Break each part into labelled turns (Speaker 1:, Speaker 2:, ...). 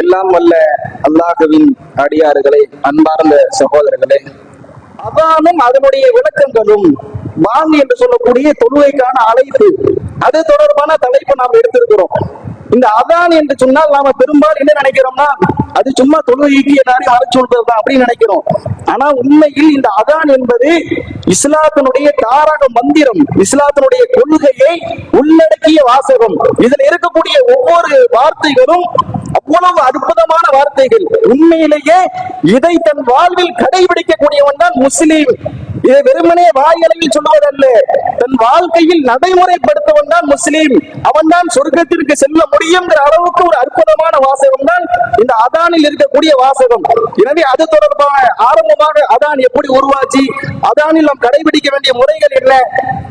Speaker 1: எல்லாம் வல்ல அல்லாஹுவின் அடியார்களே அன்பார்ந்த சகோதரர்களே. அதானும் அதனுடைய விளக்கங்களும் வாங்க என்று சொல்லக்கூடிய தொழுகைக்கான அழைப்பு. அது தொடர்பான தலைப்பு நாம் எடுத்திருக்கிறோம். இந்த அதான் என்று சொன்னால் நாம பெரும்பாலும் என்ன நினைக்கிறோம்னா அது சும்மா தொழுகைக்கு எல்லாரையும் அழைச்சு சொல்றதுதான் அப்படின்னு நினைக்கிறோம். ஆனா உண்மையில் இந்த அதான் என்பது இஸ்லாத்தினுடைய தாரக மந்திரம் இஸ்லாத்தினுடைய கொள்கையை உள்ளடக்கிய வாசகம். இதுல இருக்கக்கூடிய ஒவ்வொரு வார்த்தைகளும் அவ்வளவு அற்புதமான வார்த்தைகள். உண்மையிலேயே இதை தன் வாழ்வில் கடைபிடிக்கக்கூடியவன் தான் முஸ்லீம். இதை வெறுமனே வாயளவில் சொல்வதல்ல தன் வாழ்க்கையில் நடைமுறைப்படுத்தவன் தான் முஸ்லீம். அவன் தான் சொர்க்கத்திற்கு செல்ல முடியுங்கிற அளவுக்கு ஒரு அற்புதமான வாசகம் தான் இந்த அதானில் இருக்கக்கூடிய வாசகம். எனவே அது தொடர்பான ஆரம்பமாக அதான் எப்படி உருவாச்சு அதானில் நாம் கடைபிடிக்க வேண்டிய முறைகள் என்ன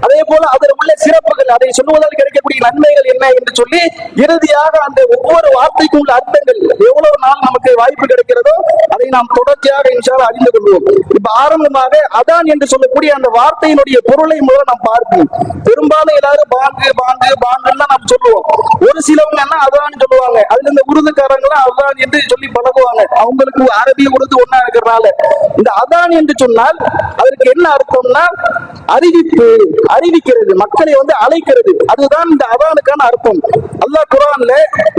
Speaker 1: அதே போல அதில் உள்ள சிறப்புகள் அதை சொல்லுவதால் கிடைக்கக்கூடிய நன்மைகள் என்ன என்று சொல்லி இறுதியாக அந்த ஒவ்வொரு வார்த்தைக்கும் உள்ள அர்த்தங்கள் எவ்வளவு நாள் நமக்கு வாய்ப்பு கிடைக்கிறதோ அதை நாம் தொடர்ச்சியாக இன்ஷால அறிந்து கொள்வோம். இப்ப ஆரம்பமாக அதான் என்று என்று சொல்லக்கூடிய அந்த வார்த்தையினுடைய பொருளை முதல்ல நாம் பார்ப்போம் பெரும்பாலும் எல்லாரும் பாங்கு பாங்கு பாங்குன்னு நாம் சொல்லுவோம். ஒரு சிலவங்க என்ன அதான் சொல்லுவாங்க. அதுல இந்த உருதுக்காரங்க அதான் என்று சொல்லி பழகுவாங்க. அவங்களுக்கு அரபி உருது ஒண்ணா இருக்கிறனால. இந்த அதான் என்று சொன்னால் அதற்கு என்ன அர்த்தம்னா அறிவிப்பு அறிவிக்கிறது மக்களை வந்து அழைக்கிறது. அதுதான் இந்த அதானுக்கான அர்த்தம் அல்லாஹ் குரான்ல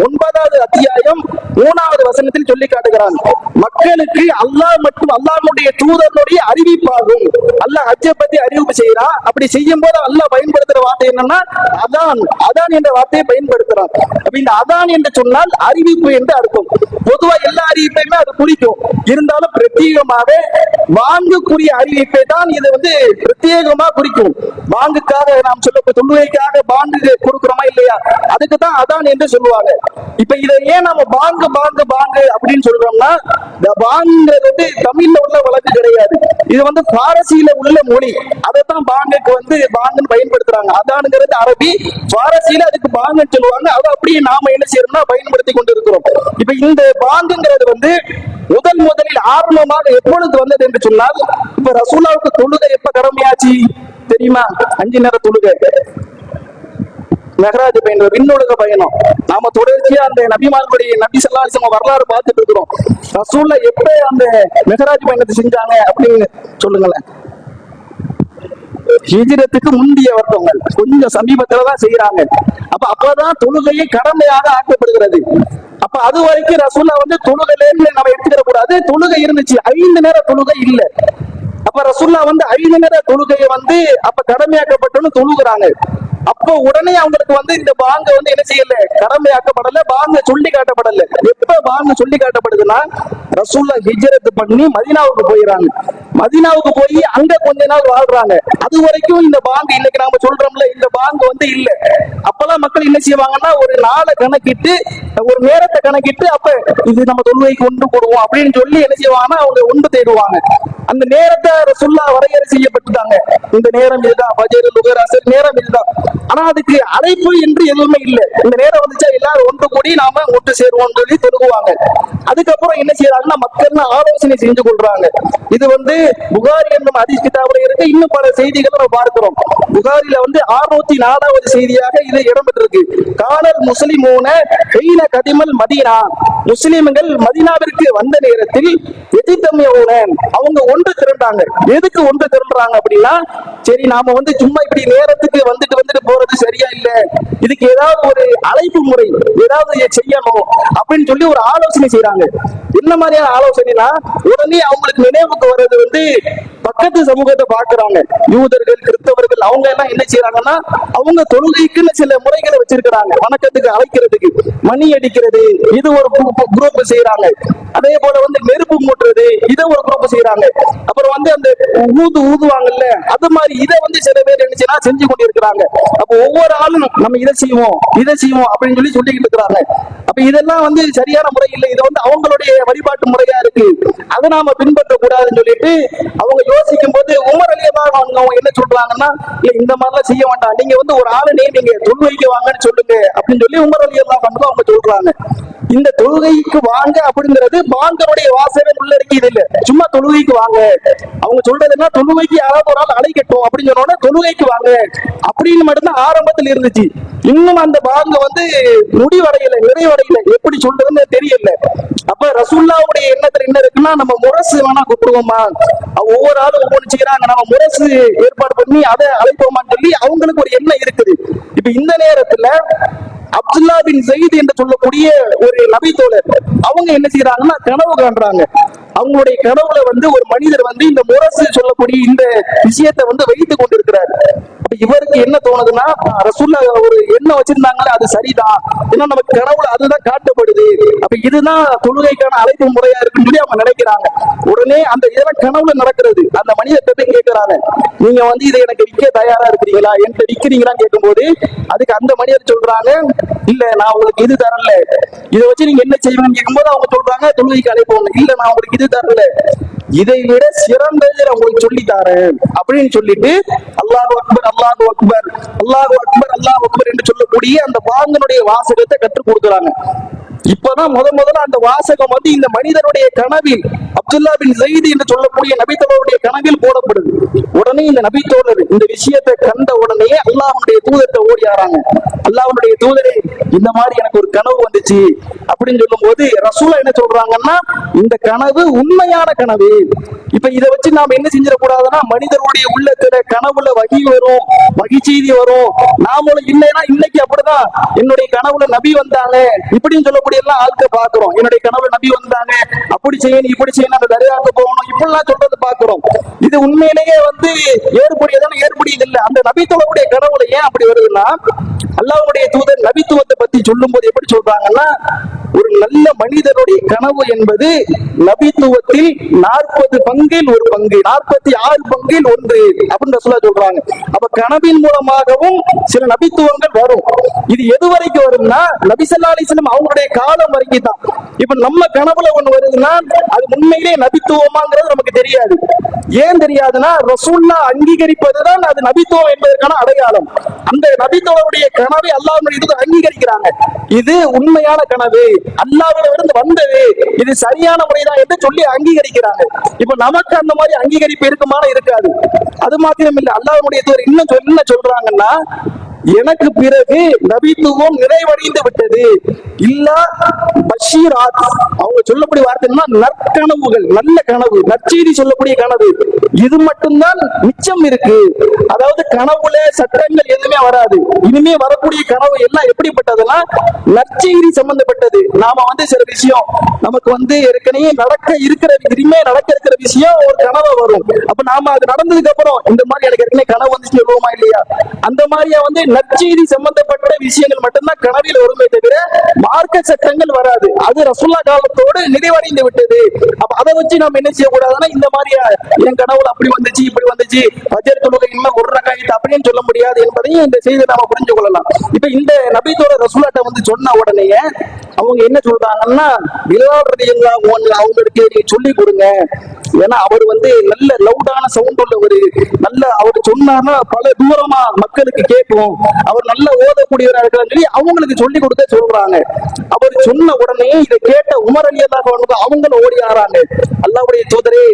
Speaker 1: ஒன்பதாவது அத்தியாயம் மூணாவது வசனத்தில் சொல்லி காட்டுகிறான். மக்களுக்கு அல்லாஹ் மற்றும் அல்லாஹனுடைய தூதர்களுடைய அறிவிப்பாகும். அல்லாஹ் ஹஜ்ஜை பத்தி அறிவிப்பு செய்யறான் அப்படி செய்யும் போது அல்லாஹ் பயன்படுத்துற வார்த்தை என்னன்னா அதான். அதான் என்ற வார்த்தையை பயன்படுத்துறான். அப்ப அதான் என்று சொன்னால் அறிவிப்பு என்று அர்த்தம். பொதுவா எல்லா அறிவிப்பையுமே அது குறிக்கும். இருந்தாலும் பிரத்யேகமாக வாங்குக்குரிய அறிவிப்பை தான் இது வந்து பிரத்யேகமா குறிக்கும். வாங்குக்காக நாம் சொல்ல தொழுகைக்காக பாண்டு கொடுக்கிறோமா இல்லையா? அதுக்கு தான் அதான் என்று சொல்லுவாங்க. இப்ப இதை ஏன் நம்ம பாங்கு பாங்கு பாங்கு அப்படின்னு சொல்றோம்னா இந்த பாங்குங்கிறது வந்து தமிழ்ல உள்ள வழக்கு கிடையாது. இது வந்து பாரசியில உள்ள மொழி. அதைத்தான் பாங்குக்கு வந்து பாங்குன்னு பயன்படுத்துறாங்க. அதானுங்கிறது அரபி. பாரசியில அதுக்கு பாங்குன்னு சொல்லுவாங்க. அதை அப்படியே நாம என்ன செய்யறோம்னா பயன்படுத்தி கொண்டு இருக்கிறோம் இப்ப இந்த பாங்குங்கிறது வந்து முதல் முதலில் ஆரம்பமாக எப்பொழுது வந்தது என்று சொன்னால் இப்ப ரசூலாவுக்கு தொழுகை எப்ப கடமையாச்சு? தெரியுமா? அஞ்சு நேர தொழுகை. மெஹராஜ் பயணம் விண்ணுலக பயணம். நாம தொடர்ச்சியா அந்த நபிமார்களுடைய நபி சல்லாசம் வரலாறு பார்த்துட்டு இருக்கிறோம். ரசூல்ல எப்ப அந்த மெஹராஜ் பயணத்தை செஞ்சாங்க அப்படின்னு சொல்லுங்களேன். ஹிஜிரத்துக்கு முந்தைய வருடங்கள் கொஞ்சம் சமீபத்துலதான் செய்யறாங்க அப்ப அப்பதான் தொழுகையை கடமையாக ஆக்கப்படுகிறது. அப்ப அது வரைக்கும் ரசூல்லா வந்து தொழுகையிலேருந்து நம்ம எடுத்துக்கிற கூடாது தொழுகை இருந்துச்சு. ஐந்து நேர தொழுகை இல்ல. அப்ப ரசுல்லா வந்து ஐந்து நேர தொழுகையை வந்து அப்ப கடமையாக்கப்பட்டோன்னு தொழுகிறாங்க. அப்போ உடனே அவங்களுக்கு வந்து இந்த பாங்க வந்து என்ன செய்யல? கடமையாக்கப்படல பாங்க சொல்லி காட்டப்படல. எப்ப பாங்க சொல்லி காட்டப்படுதுன்னா ரசூல்லா ஹிஜரத்து பண்ணி மதீனாவுக்கு போயிடறாங்க மதீனாவுக்கு போய் அங்க கொஞ்ச நாள் வாழ்றாங்க. அது வரைக்கும் இந்த பாங்கு இன்னைக்கு நாம சொல்றோம்ல இந்த பாங்கு வந்து இல்ல. அப்பெல்லாம் மக்கள் என்ன செய்வாங்கன்னா ஒரு நாளை கணக்கிட்டு ஒரு நேரத்தை கணக்கிட்டு அப்ப இது நம்ம தொழுகைக்கு ஒன்று போடுவோம் அப்படின்னு சொல்லி என்ன செய்வாங்கன்னா அவங்க ஒன்று தேடுவாங்க. அந்த நேரத்தை ரசுல்லா வரையறை செய்யப்பட்டுட்டாங்க. இந்த நேரம் இதுதான் பஜர் லுகராசர் நேரம் இதுதான். ஆனா அதுக்கு அழைப்பு என்று எதுவுமே இல்லை. இந்த நேரம் வந்துச்சா எல்லாரும் ஒன்று கூடி நாம ஒன்று சேருவோம் சொல்லி தொழுகுவாங்க. அதுக்கப்புறம் என்ன செய்யறாங்கன்னா மக்கள் ஆலோசனை செஞ்சு கொள்றாங்க. இது வந்து புகாரி என்னும் அதிஸ் கிதாபுல இருக்க. இன்னும் பல செய்திகளை நம்ம பார்க்கிறோம். புகாரில வந்து அறுநூத்தி நாலாவது செய்தியாக இது இடம்பெற்றிருக்கு. காணல் முஸ்லிமோன கைன கதிமல் மதீனா. முஸ்லிம்கள் மதீனாவிற்கு வந்த நேரத்தில் எதிர்த்தமையோன அவங்க ஒன்று திரண்டாங்க. எதுக்கு ஒன்று திரண்டுறாங்க அப்படின்னா சரி நாம வந்து சும்மா இப்படி நேரத்துக்கு வந்துட்டு வந்துட்டு போறது சரியா இல்ல. இதுக்கு ஏதாவது ஒரு அழைப்பு முறை ஏதாவது செய்யணும் அப்படின்னு சொல்லி ஒரு ஆலோசனை செய்யறாங்க என்ன மாதிரியான ஆலோசனைனா உடனே அவங்களுக்கு நினைவுக்கு வர்றது வந்து பக்கத்து சமூகத்தை பாக்குறாங்க யூதர்கள் கிறிஸ்தவர்கள் அவங்க எல்லாம் என்ன செய்யறாங்கன்னா அவங்க தொழுகைக்குன்னு சில முறைகளை வச்சிருக்கிறாங்க. வணக்கத்துக்கு அழைக்கிறதுக்கு மணி அடிக்கிறது இது ஒரு குரூப் செய்யறாங்க அதே போல வந்து நெருப்பு மூட்டுறது இதை ஒரு குரூப் செய்யறாங்க. அப்புறம் வந்து அந்த ஊது ஊதுவாங்கல்ல அது மாதிரி இதை வந்து சில பேர் என்ன செஞ்சு கொண்டிருக்கிறாங்க. அப்போ ஒவ்வொரு ஆளும் நம்ம இதை செய்வோம் இதை செய்வோம் அப்படின்னு சொல்லி சொல்லிக்கிட்டு இருக்கிறாங்க. அப்ப இதெல்லாம் வந்து சரியான முறை இல்லை. இது வந்து அவங்களுடைய வழிபாட்டு முறையா இருக்கு. அதை நாம பின்பற்ற கூடாதுன்னு சொல்லிட்டு அவங்க யோசிக்கும் போது உமர் அலியமாக அவங்க என்ன சொல்றாங்கன்னா இல்ல இந்த மாதிரிலாம் செய்ய வேண்டாம். நீங்க வந்து ஒரு ஆளு நீங்க தொழுவைக்கு வாங்கன்னு சொல்லுங்க. அப்படின்னு சொல்லி உமர் அலியமாக அவங்க சொல்றாங்க. இந்த தொழுகைக்கு வாங்க அப்படிங்கிறது பாங்கனுடைய வாசகம் வேண்டியது இல்ல சும்மா தொழுகைக்கு வாங்க. அவங்க சொல்றதுன்னா தொழுகைக்கு யாராவது ஒரு ஆள் அழைக்கட்டும் அப்படின்னு சொன்ன உடனே தொழுகைக்கு வாங்க. அப்படின்னு மட்டும்தான் ஆரம்பத்தில் இருந்துச்சு. இன்னும் அந்த பாங்க வந்து முடிவடையல நிறைவடையல. எப்படி சொல்றதுன்னு தெரியல. அப்ப ரசுல்லாவுடைய எண்ணத்துல என்ன இருக்குன்னா நம்ம முரசு வேணா கூப்பிடுவோமா ஒவ்வொரு ஆளும் ஒவ்வொன்று செய்யறாங்க நம்ம முரசு ஏற்பாடு பண்ணி அதை அழைப்போமான்னு சொல்லி அவங்களுக்கு ஒரு எண்ணம் இருக்குது. இப்ப இந்த நேரத்துல அப்துல்லா பின் ஜெயித் என்று சொல்லக்கூடிய ஒரு நபி தோழர் அவங்க என்ன செய்யறாங்கன்னா கனவு காண்றாங்க. அவங்களுடைய கனவுல வந்து ஒரு மனிதர் வந்து இந்த முரசு சொல்லக்கூடிய இந்த விஷயத்தை வந்து வைத்துக் கொண்டிருக்கிறார். அப்ப இவருக்கு என்ன தோணுதுன்னா ரசூல்லா ஒரு எண்ணம் வச்சிருந்தாங்களே அது சரிதான். ஏன்னா நமக்கு கனவுல அதுதான் காட்டப்படுது. அப்ப இதுதான் தொழுகைக்கான அழைப்பு முறையா இருக்குன்னு சொல்லி அவங்க நினைக்கிறாங்க. உடனே அந்த இதெல்லாம் கனவுல நடக்கிறது. அந்த மனிதர்கிட்ட போய் கேட்கிறாங்க நீங்க வந்து இதை எனக்கு விற்க தயாரா இருக்கிறீங்களா? என்கிட்ட விற்கிறீங்களான்னு கேட்கும்போது அதுக்கு அந்த மனிதர் சொல்றாங்க இல்ல நான் உங்களுக்கு இது தரல. இதை வச்சு நீங்க என்ன செய்வீங்கன்னு கேட்கும்போது அவங்க சொல்றாங்க தொழுகைக்கு அழைப்போம் இல்ல நான் உங்களுக்கு இது தரல இதை விட சிறந்ததை நான் உங்களுக்கு சொல்லி தரேன் அப்படின்னு சொல்லிட்டு அல்லாஹ் அக்பர் அல்லாஹ் அக்பர் அல்லாஹு அக்பர் அல்லாஹு அக்பர் என்று சொல்லக்கூடிய அந்த பாங்கனுடைய வாசகத்தை கற்றுக் கொடுக்குறாங்க. இப்பதான் முத முதல்ல அந்த வாசகம் வந்து இந்த மனிதனுடைய கனவில் அப்துல்லா பின் ஜெயித் என்று சொல்லக்கூடிய நபித்தோழருடைய கனவில் போடப்படுது உடனே இந்த நபி தோழர் இந்த விஷயத்தை கண்ட உடனே அல்லாஹ்வுடைய தூதத்தை ஆறாங்க. அல்லாஹனுடைய தூதரே இந்த மாதிரி எனக்கு ஒரு கனவு வந்துச்சு. அப்படின்னு சொல்லும் போது ரசூலா என்ன சொல்றாங்கன்னா இந்த கனவு உண்மையான கனவு. இப்ப இதை வச்சு நாம என்ன செஞ்சிடக்கூடாதுன்னா மனிதர்களுடைய உள்ளத்துல கனவுல வகி வரும் வகி செய்தி வரும். நாமளும் இல்லைன்னா இன்னைக்கு அப்படிதான். என்னுடைய கனவுல நபி வந்தாங்க. இப்படின்னு சொல்லக்கூடிய எல்லாம் ஆட்கள் பாக்குறோம் என்னுடைய கனவுல நபி வந்தாங்க. அப்படி செய்யணும் இப்படி செய்யணும் அந்த தர்காவுக்கு போகணும் இப்படிலாம் சொல்றது பாக்குறோம் இது உண்மையிலேயே வந்து ஏற்புடையதான ஏற்புடையது இல்ல அந்த நபித்துவனுடைய கனவுல ஏன் அப்படி வருதுன்னா அல்லாவுடைய தூதர் நபித்துவத்தை பத்தி சொல்லும் போது எப்படி சொல்றாங்கன்னா ஒரு நல்ல மனிதனுடைய கனவு என்பது நபித்துவத்தில் நாற்பது பங்கில் ஒரு பங்கு நாற்பத்தி ஆறு பங்கில் ஒன்று அப்படின்னு சொல்ல சொல்றாங்க. அப்ப கனவின் மூலமாகவும் சில நபித்துவங்கள் வரும். இது எது வரைக்கும் வரும்னா நபிசல்லா அலிஸ்லம் அவங்களுடைய காலம் வரைக்கும் தான் இப்ப நம்ம கனவுல ஒண்ணு வருதுன்னா அது உண்மையிலே நபித்துவமாங்கிறது நமக்கு தெரியாது. ஏன் தெரியாதுன்னா ரசூல்லா அங்கீகரிப்பதுதான் அது நபித்துவம் என்பதற்கான அடையாளம். அந்த நபித்துவனுடைய கனவை அல்லாவுடைய அங்கீகரிக்கிறாங்க. இது உண்மையான கனவு. அல்லாவிடமிருந்து வந்தது. இது சரியான முறைதான் என்று சொல்லி அங்கீகரிக்கிறாங்க. இப்ப நமக்கு அந்த மாதிரி அங்கீகரிப்பு இருக்குமான இருக்காது. அது மாத்திரம் இல்லை அல்லாவுடைய தூதர் இன்னும் சொல்ல என்ன சொல்றாங்கன்னா எனக்கு பிறகு நபித்துவம் நிறைவடைந்து விட்டது. இல்ல பஷீராத். அவங்க சொல்லக்கூடிய வார்த்தைன்னா நற்கனவுகள். நல்ல கனவு. நற்செய்தி சொல்லக்கூடிய கனவு. இது மட்டும் மட்டும்தான் மிச்சம் இருக்கு. அதாவது கனவுல சட்டங்கள் எதுவுமே வராது. இனிமே வரக்கூடிய கனவு எல்லாம் எப்படிப்பட்டதுன்னா நற்செய்தி சம்பந்தப்பட்டது. நாம வந்து சில விஷயம் நமக்கு வந்து ஏற்கனவே நடக்க இருக்கிற இனிமே நடக்க இருக்கிற விஷயம் ஒரு கனவு வரும். அப்ப நாம அது நடந்ததுக்கு அப்புறம் இந்த மாதிரி எனக்கு ஏற்கனவே கனவு வந்துச்சு சொல்லுவோமா இல்லையா? அந்த மாதிரியா வந்து நற்செய்தி சம்பந்தப்பட்ட விஷயங்கள் மட்டும்தான் கனவில் வருமே தவிர மார்க்க சட்டங்கள் வராது. அது ரசுல்லா காலத்தோடு நிறைவடைந்து விட்டது. அப்ப அதை வச்சு நம்ம என்ன செய்யக்கூடாதுன்னா இந்த மாதிரியா என் கனவுல அப்படி வந்துச்சு இப்படி வந்துச்சு. பஜர் தொழுகை இன்னும் ஒரு ரகாயத்து அப்படின்னு சொல்ல முடியாது என்பதையும் இந்த செய்தி நாம புரிஞ்சு கொள்ளலாம். இப்ப இந்த நபித்தோட ரசூலாட்ட வந்து சொன்ன உடனே அவங்க என்ன சொல்றாங்கன்னா விளையாடுறது எல்லாம் அவங்களுக்கு நீங்க சொல்லி கொடுங்க. ஏன்னா அவர் வந்து நல்ல லவுடான சவுண்ட் உள்ளவர் நல்ல அவர் சொன்னார்னா பல தூரமா மக்களுக்கு கேட்கும். அவர் நல்ல ஓதக்கூடியவராக இருக்கிறான்னு சொல்லி அவங்களுக்கு சொல்லி கொடுத்த சொல்றாங்க. அவர் சொன்ன உடனே இதை கேட்ட உமர் அலி அல்லாஹ் அவங்களும் ஓடி ஆறாங்க. அல்லாவுடைய சோதரே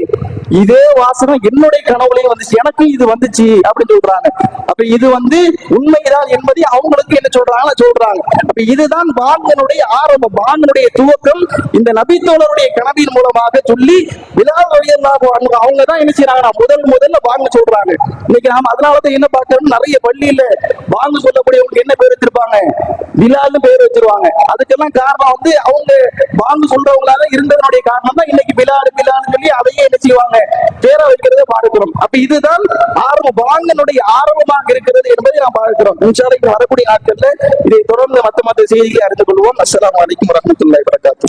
Speaker 1: இதே வாசனம் என்னுடைய கனவுலையும் வந்துச்சு. எனக்கும் இது வந்துச்சு அப்படின்னு சொல்றாங்க. அப்ப இது வந்து உண்மைதான் என்பதை அவங்களுக்கு என்ன சொல்றாங்க? சொல்றாங்க. அப்ப இதுதான் பாங்கனுடைய ஆரம்பம். பாங்கனுடைய துவக்கம் இந்த நபித்தோழருடைய கனவின் மூலமாக சொல்லி விழா வழியெல்லாம் அவங்க தான் என்ன செய்யறாங்கன்னா முதல் முதல்ல வாங்க சொல்றாங்க. இன்னைக்கு நாம அதனாலதான் என்ன பார்க்கறோம்? நிறைய பள்ளியில வாங்க சொல்லக்கூடியவங்க என்ன பேர் வச்சிருப்பாங்க? பிலால்னு பேர் வச்சிருவாங்க. அதுக்கெல்லாம் காரணம் வந்து அவங்க வாங்க சொல்றவங்களால இருந்ததனுடைய காரணம் தான் இன்னைக்கு விழாடு விழான்னு சொல்லி அதையே என்ன செய்வாங்க? பேரை வைக்கிறத பார்க்கிறோம். அப்ப இதுதான் ஆரம்ப வாங்கனுடைய ஆரம்பமாக இருக்கிறது என்பதை நாம் பார்க்கிறோம். இன்ஷால்லா வரக்கூடிய நாட்கள்ல இதை தொடர்ந்து மத்த மத்த செய்திகளை அறிந்து கொள்வோம். அஸ்ஸலாமு வலைக்கும் வரஹ்மத்துல்லாஹி வரகாத்து